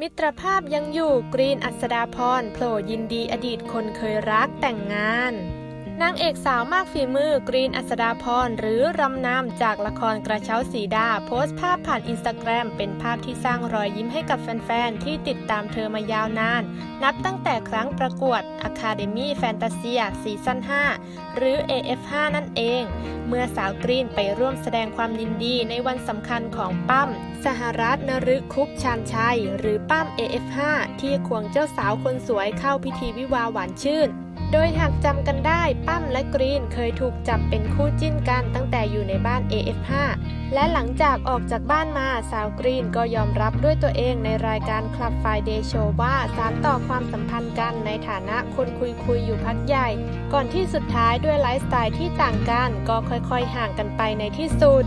มิตรภาพยังอยู่กรีนอัศดาพรโผล่ยินดีอดีตคนเคยรักแต่งงาน นางเอกสาวมากฝีมือกรีนอัศดาพรหรือรำนำจากละครกระเช้าสีดา โพสต์ภาพผ่านอินสตาแกรมเป็นภาพที่สร้างรอยยิ้มให้กับแฟน ๆ ที่ติดตามเธอมายาวนาน นับตั้งแต่ครั้งประกวด Academy Fantasia ซีซั่น 5 หรือ AF5 นั่นเอง เมื่อสาวกรีนไปร่วมแสดงความยินดีในวันสำคัญของปั้ม สหรัฐนฤคุปชานชัย หรือปั้ม AF5 ที่ควงเจ้าสาวคนสวยเข้าพิธีวิวาหวานชื่น ดยหากจำกันได้ปั้มและกรีนเคยถูกจับเป็นคู่จิ้นกันตั้งแต่อยู่ในบ้าน AF5 และหลังจากออกจากบ้านมาสาวกรีนก็ยอมรับด้วยตัวเองในรายการ Club Friday Show ว่าสานต่อความสัมพันธ์กันในฐานะคนคุยคุยๆอยู่พักใหญ่ ก่อนที่สุดท้ายด้วยไลฟ์สไตล์ที่ต่างกัน ก็ค่อยๆห่างกันไปในที่สุด